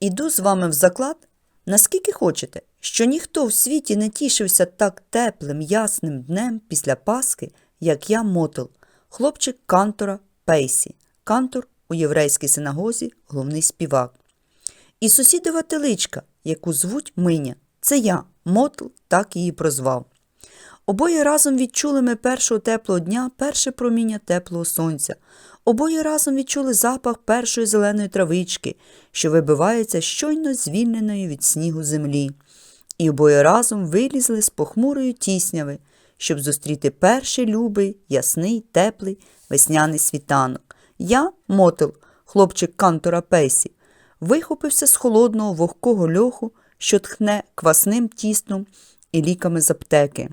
Іду з вами в заклад, наскільки хочете, що ніхто в світі не тішився так теплим, ясним днем після Пасхи, як я Мотл, хлопчик кантора Пейсі, кантор у єврейській синагозі, головний співак. І сусідова теличка, яку звуть Миня, це я, Мотл, так її прозвав. Обоє разом відчули ми першого теплого дня перше проміння теплого сонця. Обоє разом відчули запах першої зеленої травички, що вибивається щойно звільненої від снігу землі. І обоє разом вилізли з похмурої тісняви, щоб зустріти перший любий, ясний, теплий весняний світанок. Я, мотил, хлопчик кантора Пейсі, вихопився з холодного вогкого льоху, що тхне квасним тістом і ліками з аптеки.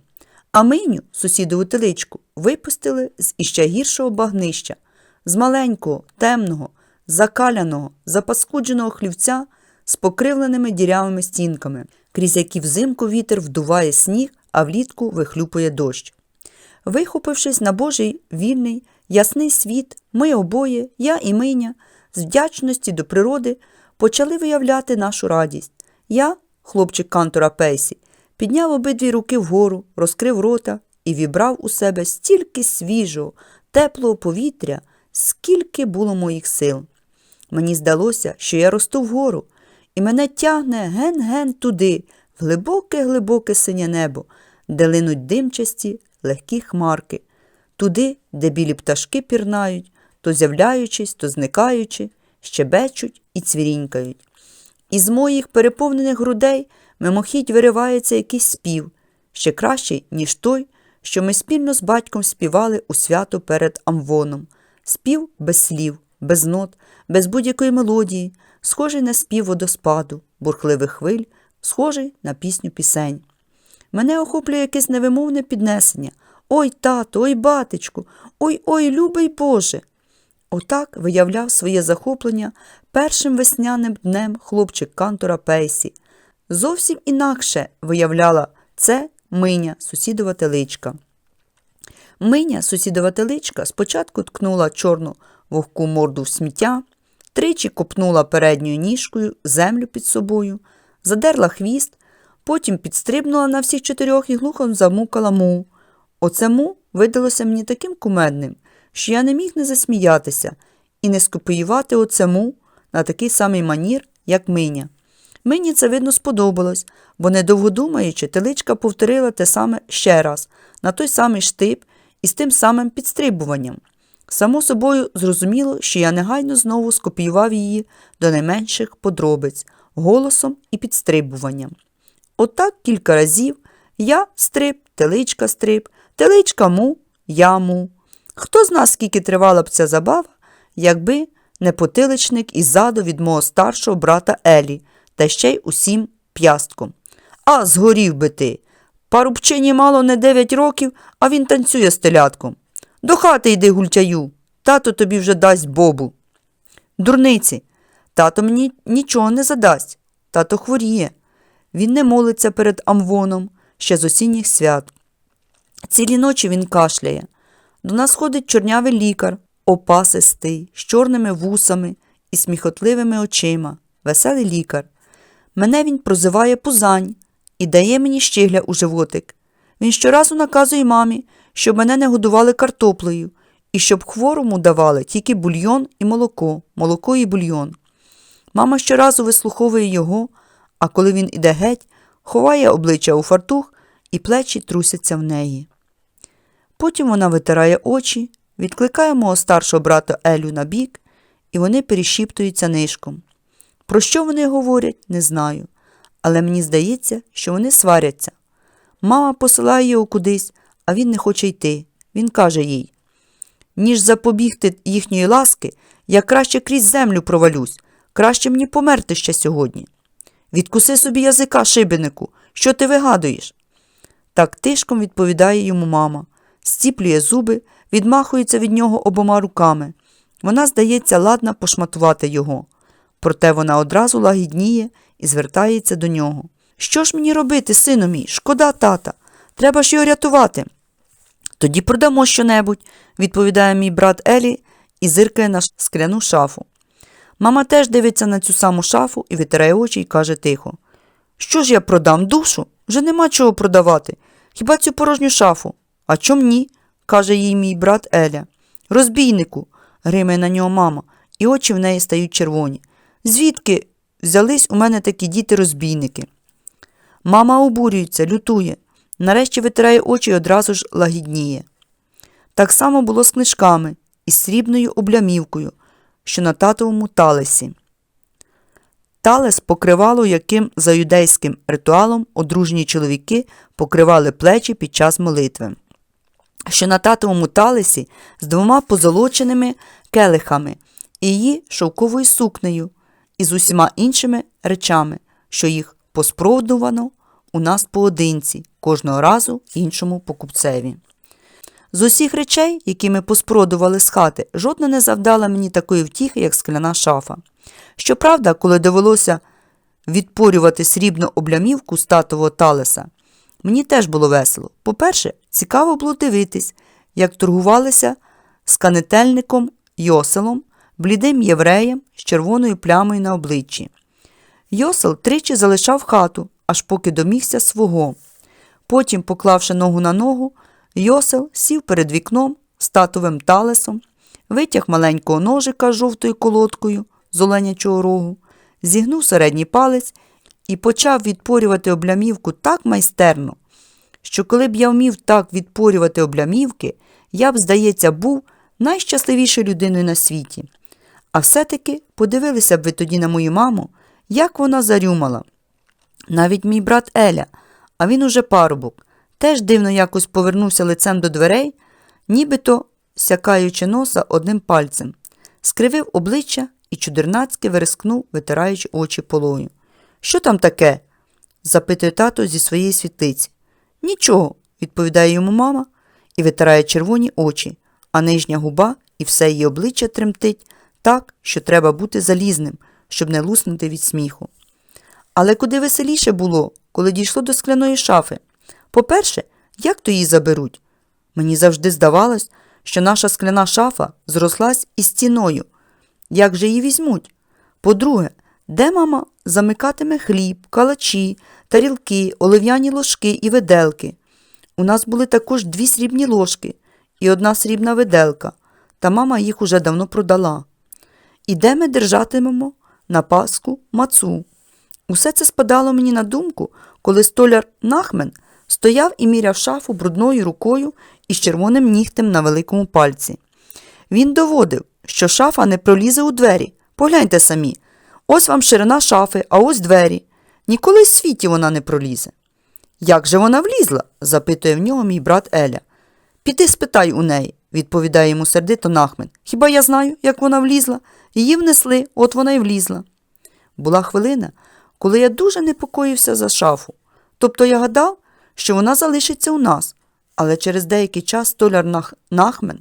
А миню, сусідову теличку, випустили з іще гіршого багнища, з маленького, темного, закаляного, запаскудженого хлівця з покривленими дірявими стінками, крізь які взимку вітер вдуває сніг, а влітку вихлюпує дощ. Вихопившись на Божий вільний, ясний світ, ми обоє, я і Миня, з вдячності до природи почали виявляти нашу радість. Я, хлопчик кантора Пейсі, підняв обидві руки вгору, розкрив рота і вібрав у себе стільки свіжого, теплого повітря, скільки було моїх сил. Мені здалося, що я росту вгору, і мене тягне ген-ген туди, в глибоке-глибоке синє небо, де линуть димчасті, легкі хмарки, туди, де білі пташки пірнають, то з'являючись, то зникаючи, щебечуть і цвірінькають. Із моїх переповнених грудей мимохідь виривається якийсь спів, ще кращий, ніж той, що ми спільно з батьком співали у свято перед Амвоном. Спів без слів, без нот, без будь-якої мелодії, схожий на спів водоспаду, бурхливих хвиль, схожий на пісню пісень. Мене охоплює якесь невимовне піднесення. Ой, тато, ой, батечку, ой ой, любий Боже. Отак виявляв своє захоплення першим весняним днем хлопчик кантора Пейсі. Зовсім інакше виявляла це Миня, сусідова теличка. Миня, сусідова теличка, спочатку ткнула чорну вогку морду в сміття, тричі копнула передньою ніжкою землю під собою, задерла хвіст, потім підстрибнула на всіх чотирьох і глухо замукала му. Оце му видалося мені таким кумедним, що я не міг не засміятися і не скопіювати оце му на такий самий манір, як Миня. Мені це, видно, сподобалось, бо, недовго думаючи, теличка повторила те саме ще раз, на той самий штип і з тим самим підстрибуванням. Само собою зрозуміло, що я негайно знову скопіював її до найменших подробиць голосом і підстрибуванням. Отак кілька разів я стриб, теличка стриб, теличка му, я му. Хто з нас скільки тривала б ця забава, якби не потиличник іззаду від мого старшого брата Елі, та ще й усім п'ястком. А згорів би ти. Парубчині мало не дев'ять років, а він танцює з телятком. До хати йди гультяю, тато тобі вже дасть бобу. Дурниці, тато мені нічого не задасть. Тато хворіє. Він не молиться перед Амвоном ще з осінніх свят. Цілі ночі він кашляє. До нас ходить чорнявий лікар, опасистий, з чорними вусами і сміхотливими очима, веселий лікар. Мене він прозиває пузань і дає мені щегля у животик. Він щоразу наказує мамі, щоб мене не годували картоплею і щоб хворому давали тільки бульйон і молоко, молоко і бульйон. Мама щоразу вислуховує його, а коли він іде геть, ховає обличчя у фартух і плечі трусяться в неї. Потім вона витирає очі, відкликає мого старшого брата Елю на бік, і вони перешіптуються нишком. Про що вони говорять, не знаю, але мені здається, що вони сваряться. Мама посилає його кудись, а він не хоче йти. Він каже їй ніж запобігти їхньої ласки, я краще крізь землю провалюсь, краще мені померти ще сьогодні. Відкуси собі язика, шибенику, що ти вигадуєш? Так тишком відповідає йому мама, стіплює зуби, відмахується від нього обома руками. Вона, здається, ладна пошматувати його. Проте вона одразу лагідніє і звертається до нього. Що ж мені робити, сину мій? Шкода тата. Треба ж його рятувати. Тоді продамо щонебудь, відповідає мій брат Елі і зиркає на скляну шафу. Мама теж дивиться на цю саму шафу і витирає очі і каже тихо. Що ж я продам душу? Вже нема чого продавати. Хіба цю порожню шафу? А чом ні? каже їй мій брат Еля. Розбійнику, гримає на нього мама, і очі в неї стають червоні. Звідки взялись у мене такі діти-розбійники? Мама обурюється, лютує. Нарешті витирає очі і одразу ж лагідніє. Так само було з книжками із срібною облямівкою, що на татовому талесі. Талес покривало, яким за юдейським ритуалом одружені чоловіки покривали плечі під час молитви. Що на татовому талесі з двома позолоченими келихами і її шовковою сукнею і з усіма іншими речами, що їх поспродувано у нас поодинці, кожного разу іншому покупцеві. З усіх речей, які ми поспродували з хати, жодна не завдала мені такої втіхи, як скляна шафа. Щоправда, коли довелося відпорювати срібну облямівку з татового талеса, мені теж було весело. По-перше, цікаво було дивитись, як торгувалися з канетельником Йоселом, блідим євреєм з червоною плямою на обличчі. Йосел тричі залишав хату, аж поки домігся свого. Потім, поклавши ногу на ногу, Йосел сів перед вікном з татовим талесом, витяг маленького ножика жовтою колодкою з оленячого рогу, зігнув середній палець і почав відпорювати облямівку так майстерно, що коли б я вмів так відпорювати облямівки, я б, здається, був найщасливішою людиною на світі. А все-таки подивилися б ви тоді на мою маму, як вона зарюмала. Навіть мій брат Еля, а він уже парубок, теж дивно якось повернувся лицем до дверей, нібито сякаючи носа одним пальцем, скривив обличчя і чудернацьки верескнув, витираючи очі полою. Що там таке? запитує тато зі своєї світлиці. Нічого, відповідає йому мама і витирає червоні очі, а нижня губа і все її обличчя тремтить так, що треба бути залізним, щоб не луснути від сміху. Але куди веселіше було, коли дійшло до скляної шафи. По-перше, як то її заберуть? Мені завжди здавалось, що наша скляна шафа зрослась із стіною. Як же її візьмуть? По-друге, де мама замикатиме хліб, калачі, тарілки, олив'яні ложки і виделки? У нас були також дві срібні ложки і одна срібна виделка, та мама їх уже давно продала. І де ми держатимемо на Пасху мацу? Усе це спадало мені на думку, коли столяр Нахмен стояв і міряв шафу брудною рукою із червоним нігтем на великому пальці. Він доводив, що шафа не пролізе у двері. Погляньте самі. Ось вам ширина шафи, а ось двері. Ніколи в світі вона не пролізе. Як же вона влізла? запитує в нього мій брат Еля. Піди спитай у неї, відповідає йому сердито Нахмен. Хіба я знаю, як вона влізла? Її внесли, от вона й влізла. Була хвилина, коли я дуже непокоївся за шафу. Тобто я гадав, що вона залишиться у нас, але через деякий час столяр Нах... Нахмен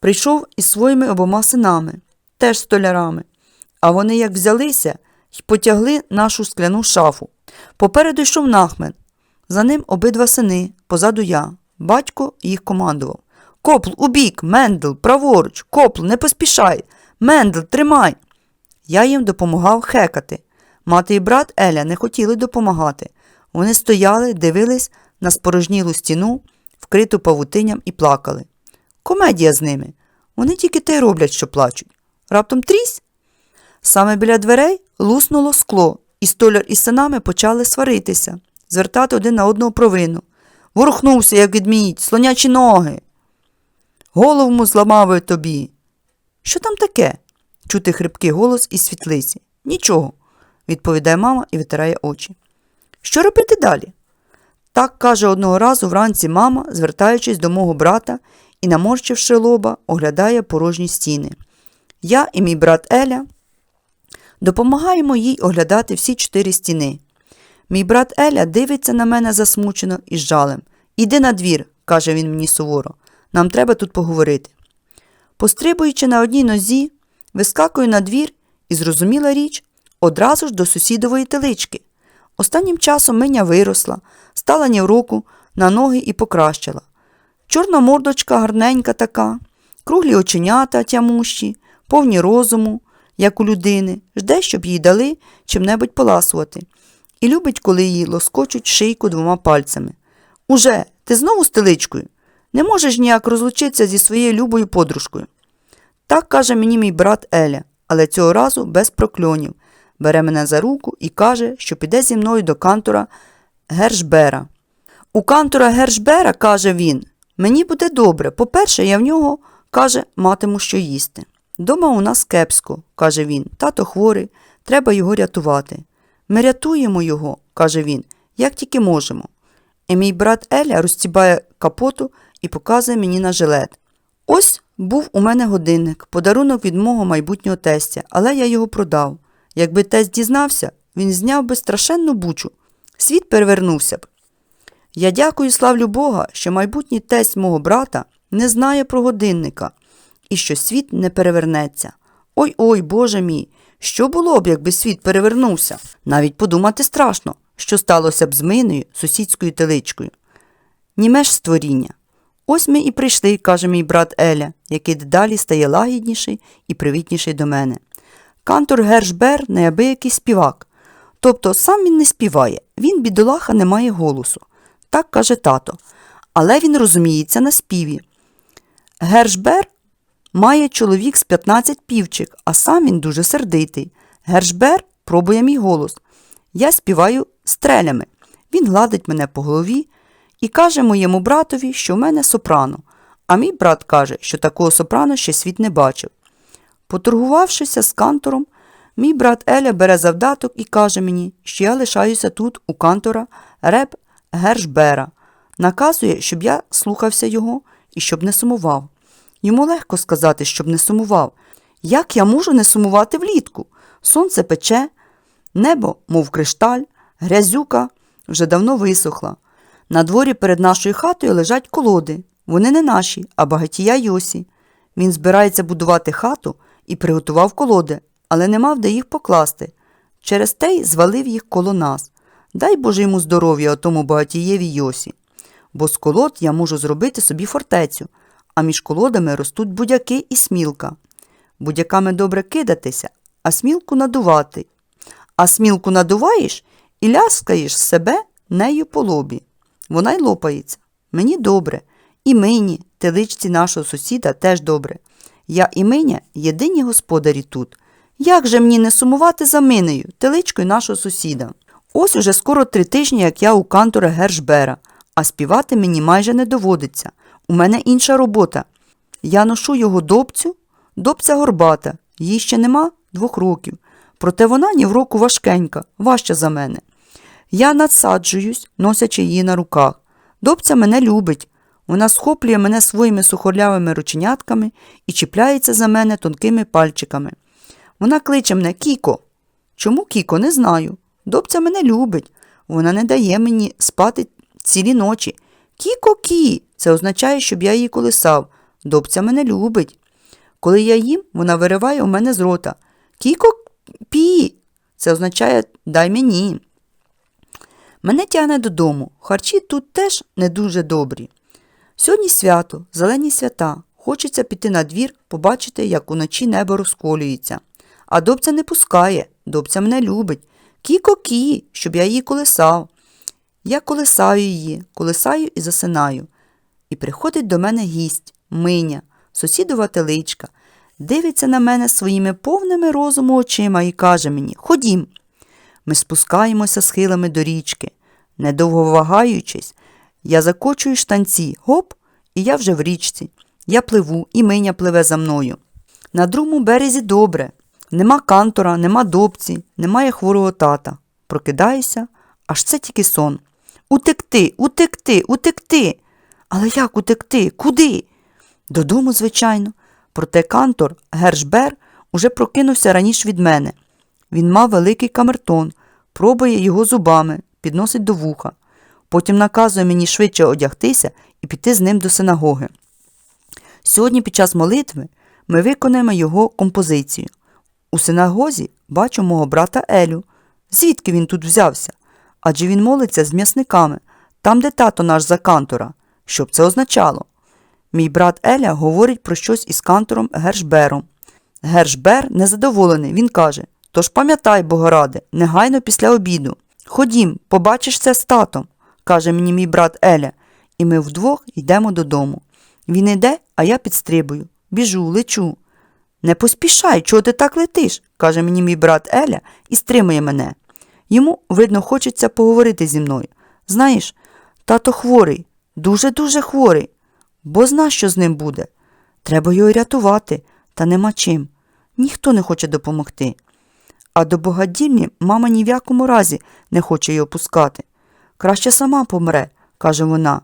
прийшов із своїми обома синами, теж столярами, а вони як взялися й потягли нашу скляну шафу. Попереду йшов Нахмен, за ним обидва сини, позаду я. Батько їх командував. Копл, убік, Мендл, праворуч, Копл, не поспішай, Мендл, тримай. Я їм допомагав хекати. Мати і брат Еля не хотіли допомагати. Вони стояли, дивились на спорожнілу стіну, вкриту павутинням, і плакали. Комедія з ними. Вони тільки те роблять, що плачуть. Раптом трісь. Саме біля дверей луснуло скло, і столяр із синами почали сваритися, звертати один на одного провину. Ворухнувся, як відмідь, слонячі ноги. Голову зламав тобі. Що там таке? Чути хрипкий голос із світлиці. Нічого, відповідає мама і витирає очі. Що робити далі? Так каже одного разу вранці мама, звертаючись до мого брата і, наморщивши лоба, оглядає порожні стіни. Я і мій брат Еля допомагаємо їй оглядати всі чотири стіни. Мій брат Еля дивиться на мене засмучено і з жалем. Іди на двір, каже він мені суворо. Нам треба тут поговорити. Пострибуючи на одній нозі, вискакую на двір і, зрозуміла річ, одразу ж до сусідової телички. Останнім часом миня виросла, стала ні в руку, на ноги і покращила. Чорна мордочка гарненька така, круглі оченята тямущі, повні розуму, як у людини, жде, щоб їй дали чим-небудь поласувати, і любить, коли її лоскочуть шийку двома пальцями. Уже, ти знову з теличкою? Не можеш ніяк розлучитися зі своєю любою подружкою. Так каже мені мій брат Еля, але цього разу без прокльонів. Бере мене за руку і каже, що піде зі мною до кантора Гершбера. У кантора Гершбера, каже він, мені буде добре. По-перше, я в нього, каже, матиму що їсти. Дома у нас кепсько, каже він, тато хворий, треба його рятувати. Ми рятуємо його, каже він, як тільки можемо. І мій брат Еля розтібає капоту і показує мені на жилет. Ось був у мене годинник, подарунок від мого майбутнього тестя, але я його продав. Якби тесть дізнався, він зняв би страшенну бучу. Світ перевернувся б. Я дякую, славлю Бога, що майбутній тесть мого брата не знає про годинника і що світ не перевернеться. Ой ой, Боже мій, що було б, якби світ перевернувся? Навіть подумати страшно, що сталося б з миною сусідською теличкою. Німе ж створіння. Ось ми і прийшли, каже мій брат Еля, який дедалі стає лагідніший і привітніший до мене. Кантор Гершбер неабиякий співак. Тобто сам він не співає, він, бідолаха, не має голосу. Так каже тато. Але він розуміється на співі. Гершбер має чоловік з 15 півчик, а сам він дуже сердитий. Гершбер пробує мій голос. Я співаю стрелями. Він гладить мене по голові і каже моєму братові, що в мене сопрано. А мій брат каже, що такого сопрано ще світ не бачив. Поторгувавшися з кантором, мій брат Еля бере завдаток і каже мені, що я лишаюся тут, у кантора Реп Гершбера. Наказує, щоб я слухався його і щоб не сумував. Йому легко сказати, щоб не сумував. Як я можу не сумувати влітку? Сонце пече, небо, мов кришталь, грязюка вже давно висохла. На дворі перед нашою хатою лежать колоди. Вони не наші, а багатія Йосі. Він збирається будувати хату і приготував колоди, але не мав де їх покласти. Через те й звалив їх коло нас. Дай Боже йому здоров'я отому багатієві Йосі. Бо з колод я можу зробити собі фортецю, а між колодами ростуть будяки і смілка. Будяками добре кидатися, а смілку надувати. А смілку надуваєш і ляскаєш себе нею по лобі. Вона й лопається. Мені добре. І мені, теличці нашого сусіда, теж добре. Я і Миня єдині господарі тут. Як же мені не сумувати за минею, теличкою нашого сусіда? Ось уже скоро три тижні, як я у кантора Гершбера, а співати мені майже не доводиться. У мене інша робота. Я ношу його добцю, добця горбата, їй ще нема двох років. Проте вона ні в року важкенька, важча за мене. Я надсаджуюсь, носячи її на руках. Добця мене любить. Вона схоплює мене своїми сухорлявими рученятками і чіпляється за мене тонкими пальчиками. Вона кличе мене Кіко. Чому Кіко, не знаю. Добця мене любить. Вона не дає мені спати цілі ночі. Кіко кі. Це означає, щоб я її колисав. Добця мене любить. Коли я їм, вона вириває у мене з рота. Кіко пі. Це означає дай мені. Мене тягне додому. Харчі тут теж не дуже добрі. Сьогодні свято, зелені свята. Хочеться піти на двір, побачити, як уночі небо розколюється. А добця не пускає, добця мене любить. Кі-ко-кі, щоб я її колесав. Я колесаю її, колесаю і засинаю. І приходить до мене гість, миня, сусідова теличка, дивиться на мене своїми повними розуму очима і каже мені Ходім. Ми спускаємося схилами до річки. Недовго вагаючись, я закочую штанці, гоп, і я вже в річці. Я пливу, і миня пливе за мною. На другому березі добре. Нема кантора, нема добці, немає хворого тата. Прокидаюся, аж це тільки сон. Утекти, утекти, утекти. Але як утекти? Куди? Додому, звичайно. Проте кантор Гершбер уже прокинувся раніше від мене. Він мав великий камертон, пробує його зубами, підносить до вуха. Потім наказує мені швидше одягтися і піти з ним до синагоги. Сьогодні під час молитви ми виконаємо його композицію. У синагозі бачу мого брата Елю. Звідки він тут взявся? Адже він молиться з м'ясниками, там, де тато наш за кантора. Що б це означало? Мій брат Еля говорить про щось із кантором Гершбером. Гершбер незадоволений. Він каже: Тож пам'ятай, Богораде, негайно після обіду. Ходім, побачиш це з татом, каже мені мій брат Еля, і ми вдвох йдемо додому. Він йде, а я підстрибую, біжу, лечу. Не поспішай, чого ти так летиш, каже мені мій брат Еля і стримує мене. Йому, видно, хочеться поговорити зі мною. Знаєш, тато хворий, дуже-дуже хворий, бо зна, що з ним буде. Треба його рятувати, та нема чим. Ніхто не хоче допомогти. А до богадільні мама ні в якому разі не хоче його пускати. Краще сама помре, каже вона,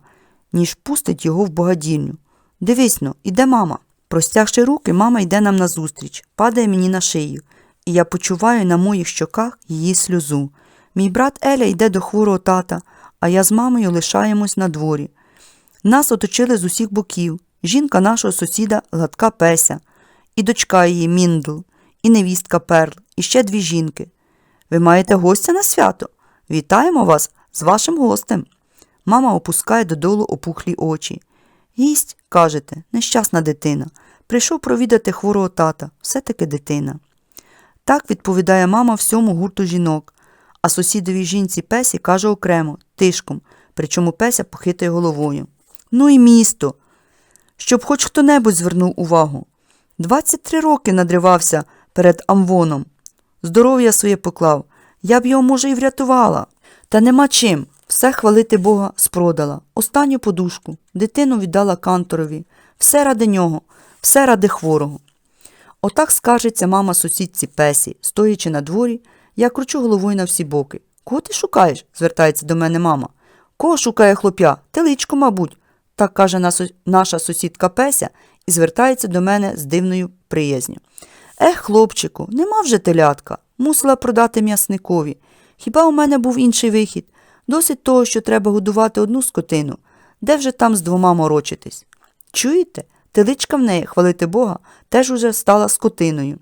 ніж пустить його в богадільню. Дивись но, іде мама. Простягши руки, мама йде нам назустріч, падає мені на шию, і я почуваю на моїх щоках її сльозу. Мій брат Еля йде до хворого тата, а я з мамою лишаємось на дворі. Нас оточили з усіх боків. Жінка нашого сусіда гладка Песя, і дочка її Міндл, і невістка Перл, і ще дві жінки. Ви маєте гостя на свято? Вітаємо вас з вашим гостем. Мама опускає додолу опухлі очі. Гість, кажете, нещасна дитина. Прийшов провідати хворого тата, все-таки дитина. Так відповідає мама всьому гурту жінок, а сусідовій жінці Песі каже окремо, тишком, причому Песя похитує головою. Ну і місто. Щоб хоч хто-небудь звернув увагу. 23 роки надривався перед Амвоном. Здоров'я своє поклав. Я б його, може, і врятувала. Та нема чим. Все хвалити Бога спродала. Останню подушку. Дитину віддала канторові. Все ради нього, все ради хворого. Отак скаржиться мама сусідці Песі, стоячи на дворі, я кручу головою на всі боки. Кого ти шукаєш? звертається до мене мама. Кого шукає хлоп'я? Теличку, мабуть, так каже наша сусідка Песя і звертається до мене з дивною приязню. Ех, хлопчику, нема вже телятка. Мусила продати м'ясникові. Хіба у мене був інший вихід? Досить того, що треба годувати одну скотину. Де вже там з двома морочитись? Чуєте? Теличка в неї, хвалити Бога, теж уже стала скотиною.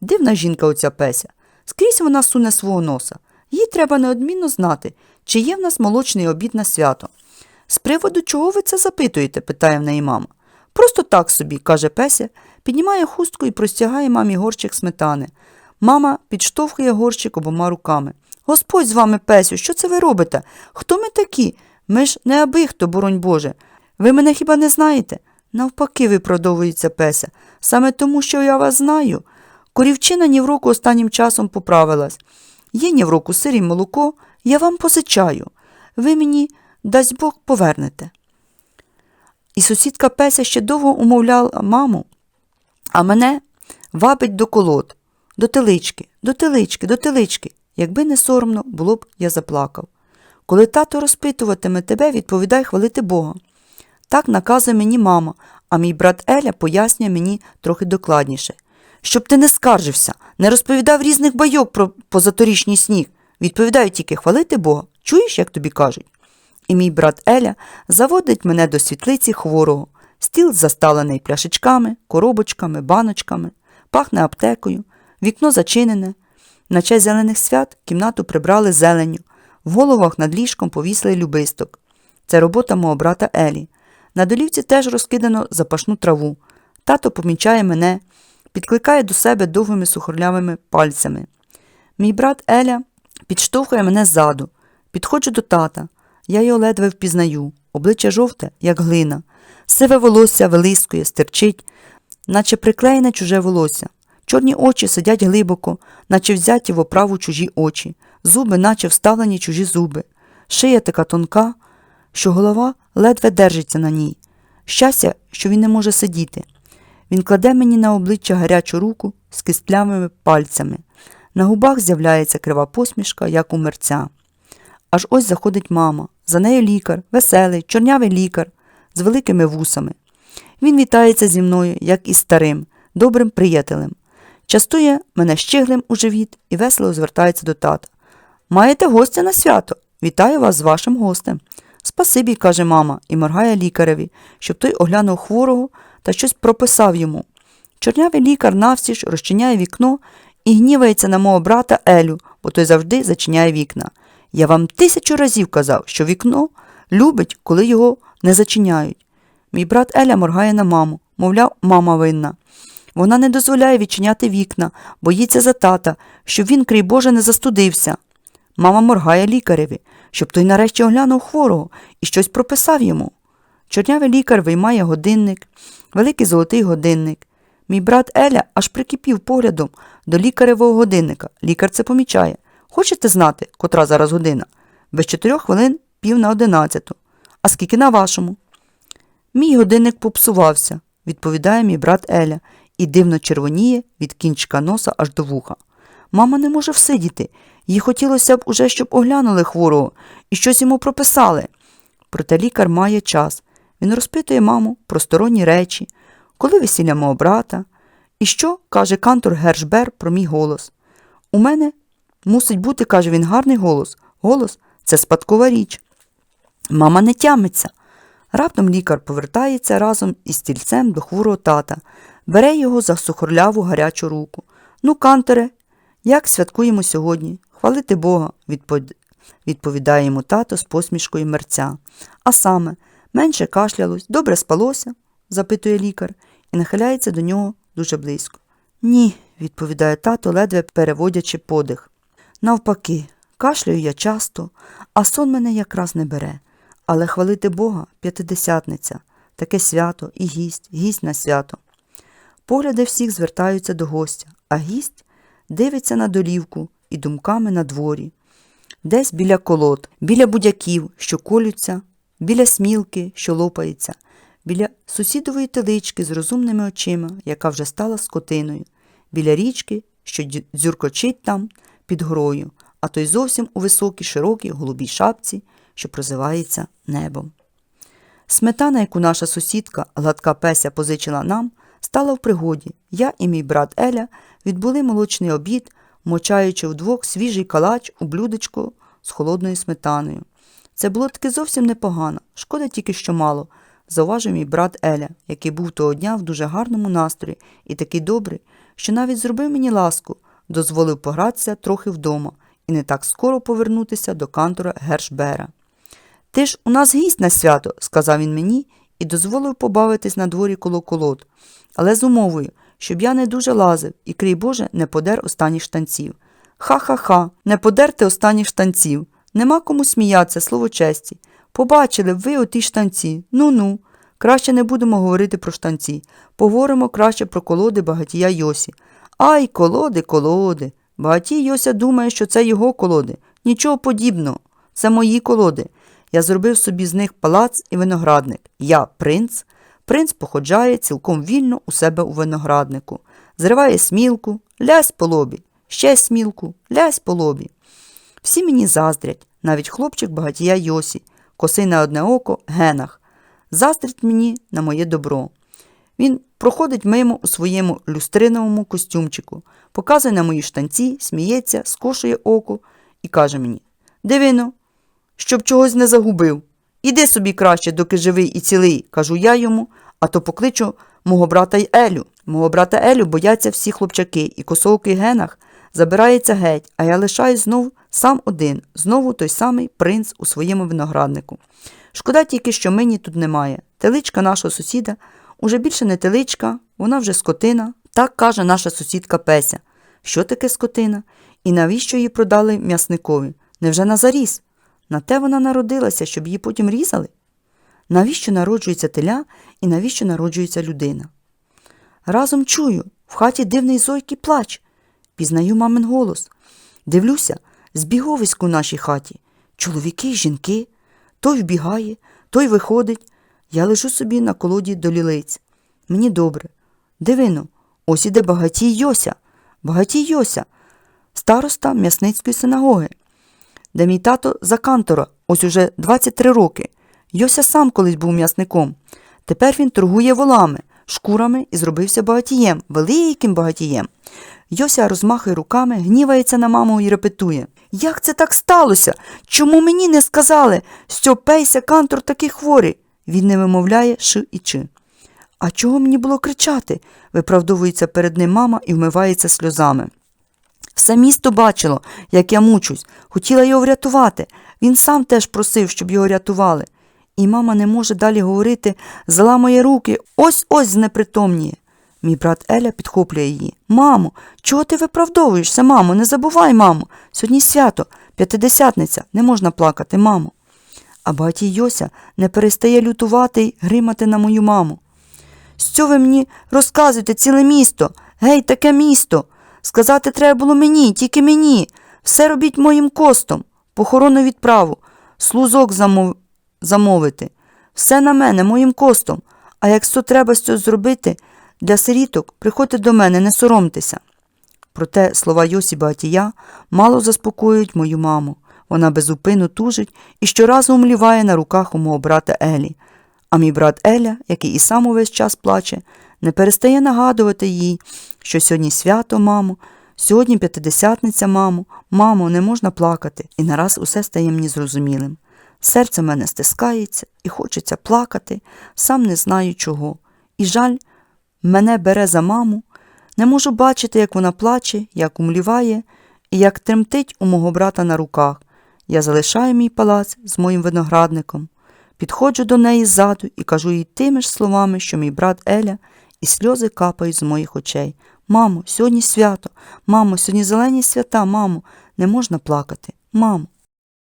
Дивна жінка оця Песя. Скрізь вона суне свого носа. Їй треба неодмінно знати, чи є в нас молочний обід на свято. З приводу чого ви це запитуєте? питає в неї мама. Просто так собі, каже Песя, піднімає хустку і простягає мамі горщик сметани. Мама підштовхує горщик обома руками. Господь з вами, Песю, що це ви робите? Хто ми такі? Ми ж не аби хто, боронь Боже. Ви мене хіба не знаєте? Навпаки, виправдовується Песя. Саме тому, що я вас знаю. Корівчина ні в року останнім часом поправилась. Є ні в року сир і молоко, я вам позичаю. Ви мені, дасть Бог, повернете. І сусідка Песя ще довго умовляла маму, а мене вабить до колод, до телички, до телички, до телички. Якби не соромно, було б я заплакав. Коли тато розпитуватиме тебе, відповідай хвалити Бога. Так наказує мені мама, а мій брат Еля пояснює мені трохи докладніше. Щоб ти не скаржився, не розповідав різних байок про позаторічній сніг. Відповідаю тільки хвалити Бога. Чуєш, як тобі кажуть? І мій брат Еля заводить мене до світлиці хворого. Стіл заставлений пляшечками, коробочками, баночками, пахне аптекою, вікно зачинене. На честь зелених свят кімнату прибрали зеленню. В головах над ліжком повісили любисток. Це робота мого брата Елі. На долівці теж розкидано запашну траву. Тато помічає мене, підкликає до себе довгими сухорлявими пальцями. Мій брат Еля підштовхує мене ззаду. Підходжу до тата. Я його ледве впізнаю. Обличчя жовте, як глина. Сиве волосся вилискує, стирчить, наче приклеєне чуже волосся. Чорні очі сидять глибоко, наче взяті в оправу чужі очі, зуби, наче вставлені чужі зуби. Шия така тонка, що голова ледве держиться на ній. Щастя, що він не може сидіти. Він кладе мені на обличчя гарячу руку з кистлявими пальцями. На губах з'являється крива посмішка, як у мерця. Аж ось заходить мама. За нею лікар, веселий, чорнявий лікар з великими вусами. Він вітається зі мною, як із старим, добрим приятелем. Частує мене щиглем у живіт і весело звертається до тата. Маєте гостя на свято? Вітаю вас з вашим гостем. Спасибі, каже мама, і моргає лікареві, щоб той оглянув хворого та щось прописав йому. Чорнявий лікар навсіж розчиняє вікно і гнівається на мого брата Елю, бо той завжди зачиняє вікна. Я вам тисячу разів казав, що вікно любить, коли його не зачиняють. Мій брат Еля моргає на маму, мовляв, мама винна. Вона не дозволяє відчиняти вікна, боїться за тата, щоб він, крій Боже, не застудився. Мама моргає лікареві, щоб той нарешті оглянув хворого і щось прописав йому. Чорнявий лікар виймає годинник, великий золотий годинник. Мій брат Еля аж прикипів поглядом до лікаревого годинника. Лікар це помічає. Хочете знати, котра зараз година? Без чотирьох хвилин пів на одинадцяту. А скільки на вашому? Мій годинник попсувався, відповідає мій брат Еля, і дивно червоніє від кінчика носа аж до вуха. Мама не може всидіти. Їй хотілося б уже, щоб оглянули хворого і щось йому прописали. Проте лікар має час. Він розпитує маму про сторонні речі, коли весілля мого брата. І що каже кантор Гершбер про мій голос? У мене мусить бути, каже він, гарний голос. Голос це спадкова річ. Мама не тямиться. Раптом лікар повертається разом із стільцем до хворого тата, бере його за сухорляву гарячу руку. Ну, канторе, як святкуємо сьогодні? Хвалити Бога, відповідає йому тато з посмішкою мерця. А саме, менше кашлялось, добре спалося? запитує лікар і нахиляється до нього дуже близько. Ні, відповідає тато, ледве переводячи подих. Навпаки, кашляю я часто, а сон мене якраз не бере. Але хвалити Бога п'ятидесятниця, таке свято і гість, гість на свято. Погляди всіх звертаються до гостя, а гість дивиться на долівку і думками на дворі. Десь біля колод, біля будяків, що колються, біля смілки, що лопається, біля сусідової телички з розумними очима, яка вже стала скотиною, біля річки, що дзюркочить там під горою, а то й зовсім у високій, широкій голубій шапці, що прозивається небом. Сметана, яку наша сусідка, гладка Песя, позичила нам, стала в пригоді. Я і мій брат Еля відбули молочний обід, мочаючи вдвох свіжий калач у блюдечко з холодною сметаною. Це було таки зовсім непогано, шкода тільки що мало, зауважив мій брат Еля, який був того дня в дуже гарному настрої і такий добрий, що навіть зробив мені ласку, дозволив погратися трохи вдома і не так скоро повернутися до кантора Гершбера. Ти ж у нас гість на свято, сказав він мені і дозволив побавитись на дворі коло колод, але з умовою, щоб я не дуже лазив і, крій Боже, не подер останніх штанців. Ха-ха-ха, не подерти останніх штанців. Нема кому сміятися, слово честі. Побачили б ви оті штанці. Ну-ну. Краще не будемо говорити про штанці. Поговоримо краще про колоди багатія Йосі. Ай, колоди, колоди. Багатій Йося думає, що це його колоди. Нічого подібного. Це мої колоди. Я зробив собі з них палац і виноградник. Я принц. Принц походжає цілком вільно у себе у винограднику. Зриває смілку, лясь по лобі, ще смілку, лясь по лобі. Всі мені заздрять, навіть хлопчик багатія Йосі, косий на одне око генах. Заздрить мені на моє добро. Він проходить мимо у своєму люстриновому костюмчику, показує на мої штанці, сміється, скошує око і каже мені Дивино, щоб чогось не загубив. Іди собі краще, доки живий і цілий, кажу я йому, а то покличу мого брата й Елю. Мого брата Елю бояться всі хлопчаки, і косовкий генах забирається геть, а я лишаюсь знов сам один, знову той самий принц у своєму винограднику. Шкода тільки, що мені тут немає. Теличка нашого сусіда уже більше не теличка, вона вже скотина. Так каже наша сусідка Песя. Що таке скотина? І навіщо її продали м'ясникові? Невже на заріз? На те вона народилася, щоб її потім різали? Навіщо народжується теля і навіщо народжується людина? Разом чую, в хаті дивний зойкий плач. Пізнаю мамин голос. Дивлюся, збіговисько в нашій хаті. Чоловіки й жінки. Той вбігає, той виходить. Я лежу собі на колоді до лілиць. Мені добре. Дивино, ось іде багатій Йося. Багатій Йося, староста м'ясницької синагоги де мій тато за кантора, ось уже 23 роки. Йося сам колись був м'ясником. Тепер він торгує волами, шкурами і зробився багатієм, великим багатієм. Йося розмахує руками, гнівається на маму і репетує. Як це так сталося? Чому мені не сказали, що пейся кантор такий хворий? Він не вимовляє ши і чи. А чого мені було кричати? виправдовується перед ним мама і вмивається сльозами. Все місто бачило, як я мучусь, хотіла його врятувати. Він сам теж просив, щоб його рятували. І мама не може далі говорити, заламує руки, ось ось знепритомніє. Мій брат Еля підхоплює її. Мамо, чого ти виправдовуєшся, мамо? Не забувай, мамо. Сьогодні свято, п'ятидесятниця, не можна плакати, мамо. А батій Йося не перестає лютувати й гримати на мою маму. Що ви мені розказуєте ціле місто? Гей, таке місто. Сказати треба було мені, тільки мені. Все робіть моїм костом, похоронну відправу, слузок замов... замовити. Все на мене, моїм костом. А якщо треба щось зробити для сиріток, приходьте до мене, не соромтеся. Проте слова Йосі Багатія мало заспокоюють мою маму. Вона безупину тужить і щоразу умліває на руках у мого брата Елі. А мій брат Еля, який і сам увесь час плаче, не перестає нагадувати їй, що сьогодні свято, мамо, сьогодні п'ятидесятниця, мамо, мамо, не можна плакати, і нараз усе стає мені зрозумілим. Серце в мене стискається і хочеться плакати, сам не знаю чого. І жаль, мене бере за маму, не можу бачити, як вона плаче, як умліває і як тремтить у мого брата на руках. Я залишаю мій палац з моїм виноградником, підходжу до неї ззаду і кажу їй тими ж словами, що мій брат Еля, і сльози капають з моїх очей. Мамо, сьогодні свято, мамо, сьогодні зелені свята, мамо, не можна плакати. Мамо,